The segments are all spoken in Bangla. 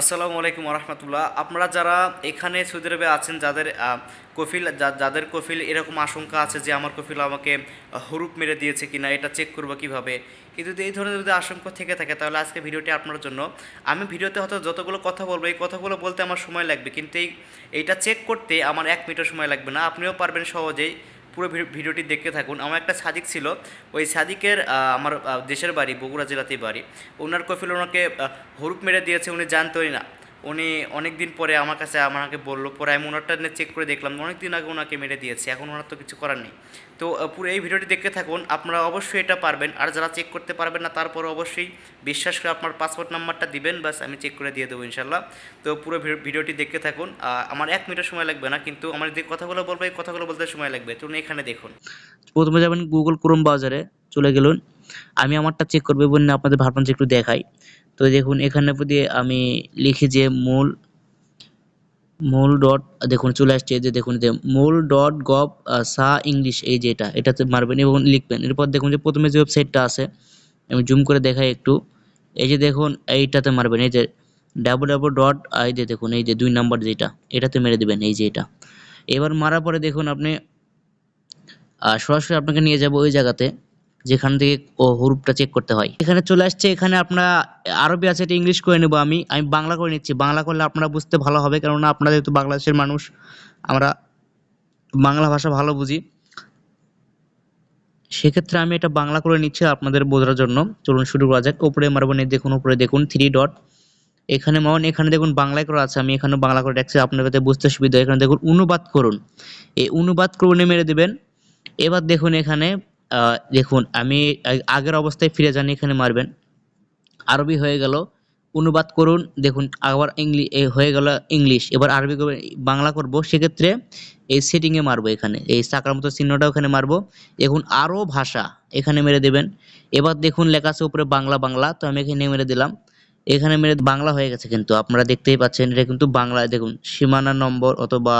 আসসালামু আলাইকুম রহমতুল্লাহ আপনারা যারা এখানে সৌদি আরবে আছেন, যাদের কফিল যাদের কফিল এরকম আশঙ্কা আছে যে আমার কফিল আমাকে হুরুপ মেরে দিয়েছে কিনা, এটা চেক করব কীভাবে? কিন্তু এই ধরনের যদি আশঙ্কা থেকে থাকে, তাহলে আজকে ভিডিওটি আপনার জন্য। আমি ভিডিওতে হয়তো যতগুলো কথা বলব, এই কথাগুলো বলতে আমার সময় লাগবে, কিন্তু এই, এইটা চেক করতে আমার এক মিনিটও সময় লাগবে না। আপনিও পারবেন সহজেই পুরো ভিডিওটি দেখতে থাকুন। আমার একটা সাদিক ছিল। ওই সাদিকের আমার দেশের বাড়ি, বগুড়া জেলাতেই বাড়ি। ওনার কফিল ওনাকে হরুপ মেরে দিয়েছে, উনি জানতোই না। উনি অনেক দিন পরে আমার কাছে আমাকে বলল, পরে আমি ওনারটা নিয়ে চেক করে দেখলাম অনেক দিন আগে ওনাকে মেরে দিয়েছে, এখন ওনার তো কিছু করার নেই। তো পুরো এই ভিডিওটি দেখতে থাকুন, আপনারা অবশ্যই এটা পারবেন, আর যারা চেক করতে পারবেন না, তারপরে অবশ্যই বিশ্বাস করে আপনার পাসপোর্ট নাম্বারটা দিবেন বাস আমি চেক করে দিয়ে দেবো ইনশাল্লাহ তো পুরো ভিডিওটি দেখতে থাকুন আমার এক মিনিটের সময় লাগবে না, কিন্তু আমার যে কথাগুলো বলব, এই কথাগুলো বলতে সময় লাগবে। তো এখানে দেখুন। প্রথমে যাবেন গুগল ক্রোম ব্রাউজারে চলে গেলুন। আমি আমারটা চেক করব এবং আপনাদের ভাবনা একটু দেখাই। তো দেখুন, এখানে দিয়ে আমি লিখি যে মূল মূল ডট দেখুন, চলে আসছে যে দেখুন যে মূল ডট গভ সা ইংলিশ এই যে এটা, এটাতে মারবেন এবং লিখবেন। এরপর দেখুন যে প্রথমে যে ওয়েবসাইটটা আছে, আমি জুম করে দেখাই একটু। এই যে দেখুন, এইটাতে মারবেন, এই যে ডাবল ডাবল ডট এই যে দেখুন, এই যে দুই নাম্বার যেটা, এটাতে মেরে দেবেন, এই যে এটা। এবার মারার পরে দেখুন আপনি সরাসরি আপনাকে নিয়ে যাব ওই জায়গাতে। যেখান থেকে ও হুরুপটা চেক করতে হয়। এখানে চলে আসছে, এখানে আপনারা আরবি আছে, এটা ইংলিশ করে নেব আমি। আমি বাংলা করে নিচ্ছি। বাংলা করলে আপনারা বুঝতে ভালো হবে, কেননা আপনারা যেহেতু বাংলাদেশের মানুষ, আমরা বাংলা ভাষা ভালো বুঝি। সেক্ষেত্রে আমি এটা বাংলা করে নিচ্ছি আপনাদের বোঝার জন্য। চলুন শুরু করা যাক। উপরে মারবেন দেখুন উপরে দেখুন থ্রি ডট এখানে মন এখানে দেখুন, বাংলায় করা আছে। আমি এখানে বাংলা করে রাখছি আপনার যাতে বুঝতে সুবিধা। এখানে দেখুন, অনুবাদ করুন। এই অনুবাদ করুন মেরে দেবেন। এবার দেখুন এখানে দেখুন, আমি আগের অবস্থায় ফিরে যান এখানে মারবেন। আরবি হয়ে গেল, অনুবাদ করুন, দেখুন, আবার ইংলিশ হয়ে গেল ইংলিশ। এবার আরবি বাংলা করব, সেক্ষেত্রে এই সেটিংয়ে মারবো এখানে। এই চাকার মতো চিহ্নটা ওখানে মারবো। দেখুন, আরও ভাষা এখানে মেরে দেবেন। এবার দেখুন, লেখা আছে উপরে বাংলা বাংলা, তো আমি এখানে মেরে দিলাম। এখানে মেরে বাংলা হয়ে গেছে কিন্তু। আপনারা দেখতেই পাচ্ছেন, এটা কিন্তু বাংলায়। দেখুন, সীমানা নম্বর অথবা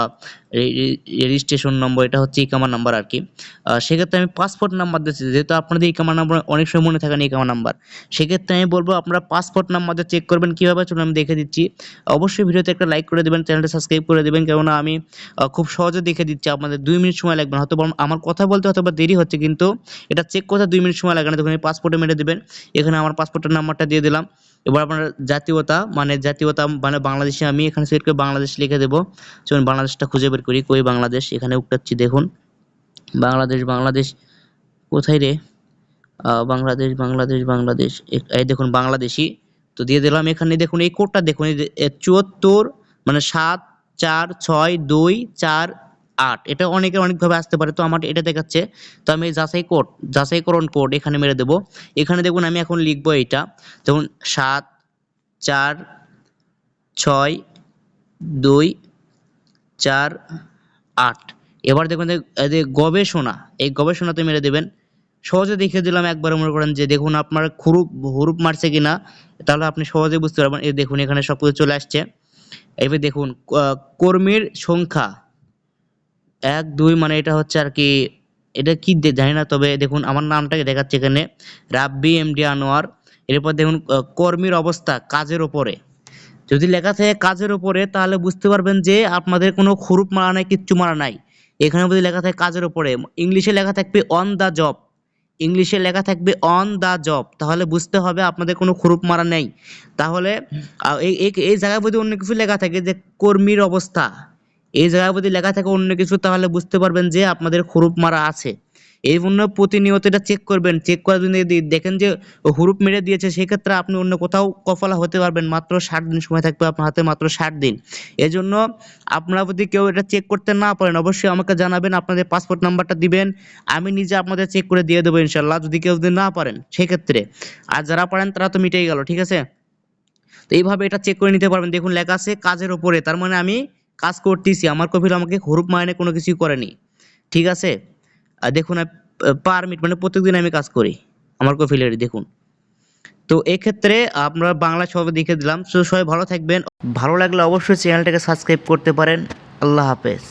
রেজিস্ট্রেশন নম্বর, এটা হচ্ছে ইকামা নাম্বার আর কি। সেক্ষেত্রে আমি পাসপোর্ট নাম্বার দিচ্ছি। যেহেতু আপনাদের ইকামা নাম্বার অনেক সময় মনে থাকে না ইকামা নাম্বার। সেক্ষেত্রে আমি বলব, আপনারা পাসপোর্ট নাম্বারটা চেক করবেন, কীভাবে চলুন আমি দেখে দিচ্ছি। অবশ্যই ভিডিওতে একটা লাইক করে দেবেন চ্যানেলটা সাবস্ক্রাইব করে দেবেন, কেননা আমি খুব সহজে দেখে দিচ্ছি। আপনাদের দুই মিনিট সময় লাগবে না। হয়তো আমার কথা বলতে, হয়তো দেরি হচ্ছে, কিন্তু এটা চেক করতে দুই মিনিট সময় লাগে না। তখন পাসপোর্টে মেরে দেবেন। এখানে আমার পাসপোর্টের নাম্বারটা দিয়ে দিলাম। এবার আপনার জাতীয়তা মানে জাতীয়তা মানে বাংলাদেশে আমি এখানে সিলেক্ট করে বাংলাদেশ লিখে দেবো। চলুন বাংলাদেশটা খুঁজে বের করি, কই বাংলাদেশ? এখানে উঠাচ্ছি দেখুন। বাংলাদেশ বাংলাদেশ, কোথায় রে? বাংলাদেশ বাংলাদেশ বাংলাদেশ এই দেখুন, বাংলাদেশি। তো দিয়ে দিলাম এখানে, দেখুন, এই কোডটা দেখুন চুয়াত্তর মানে সাত, চার, ছয়, দুই, চার, আট। এটা অনেকে অনেকভাবে আসতে পারে, তো আমার এটা দেখাচ্ছে। তো আমি যাচাই কোড, যাচাইকরণ কোড এখানে মেরে দেবো। এখানে দেখুন, আমি এখন লিখব এটা দেখুন সাত চার, ছয়, দুই, চার, আট। এবার দেখুন যে- গবেষণা। এই গবেষণাতে মেরে দেবেন। সহজে দেখে দিলাম একবার, মনে করেন যে দেখুন আপনার খুরুপ, হুরুপ মারছে কিনা, তাহলে আপনি সহজে বুঝতে পারবেন। এই দেখুন, এখানে সব কিছু চলে আসছে। এবার দেখুন কর্মীর সংখ্যা। এক, দুই মানে এটা হচ্ছে আর কি, এটা কি জানি না, তবে দেখুন, আমার নামটাকে দেখাচ্ছে এখানে। Rabbi M D Anwar. এরপর দেখুন কর্মীর অবস্থা কাজের ওপরে যদি লেখা থাকে কাজের ওপরে তাহলে বুঝতে পারবেন যে আপনাদের কোনো খুরুপ মারা নাই, কিচ্ছু মারা নাই। এখানে যদি লেখা থাকে কাজের ওপরে ইংলিশে লেখা থাকবে অন দা জব ইংলিশে লেখা থাকবে অন দা জব তাহলে বুঝতে হবে আপনাদের কোনো খুরুপ মারা নেই। তাহলে এই জায়গায় যদি অন্য কিছু লেখা থাকে যে কর্মীর অবস্থা, এই জায়গায় যদি লেখা থাকে অন্য কিছু, তাহলে বুঝতে পারবেন যে আপনাদের খুরুপ মারা আছে। এই জন্য প্রতিনিয়ত এটা চেক করবেন। চেক করে যদি দেখেন যে হুরুপ মেরে দিয়েছে, সেক্ষেত্রে আপনি অন্য কোথাও কফলা হতে পারবেন। মাত্র ষাট দিন সময় থাকবে আপনার হাতে, মাত্র ষাট দিন। এজন্য আপনারা যদি কেউ এটা চেক করতে না পারেন, অবশ্যই আমাকে জানাবেন, আপনাদের পাসপোর্ট নাম্বারটা দিবেন। আমি নিজে আপনাদের চেক করে দিয়ে দেবো ইনশাল্লাহ যদি কেউ যদি না পারেন, সেক্ষেত্রে। আর যারা পারেন, তারা তো মিটেই গেল, ঠিক আছে? তো এইভাবে এটা চেক করে নিতে পারবেন। দেখুন, লেখা আছে কাজের ওপরে তার মানে আমি কাজ করতেছি। আমার কপিল আমাকে হুরুপ মাইনে কোনো কিছুই করেনি, ঠিক আছে? দেখুন পার মিনিট মানে প্রত্যেকদিন আমি কাজ করি। আমার কপিলের দেখুন। তো এক্ষেত্রে আমরা বাংলা সবাই দেখে দিলাম। তো সবাই ভালো থাকবেন। ভালো লাগলে অবশ্যই চ্যানেলটাকে সাবস্ক্রাইব করতে পারেন। আল্লাহ হাফেজ।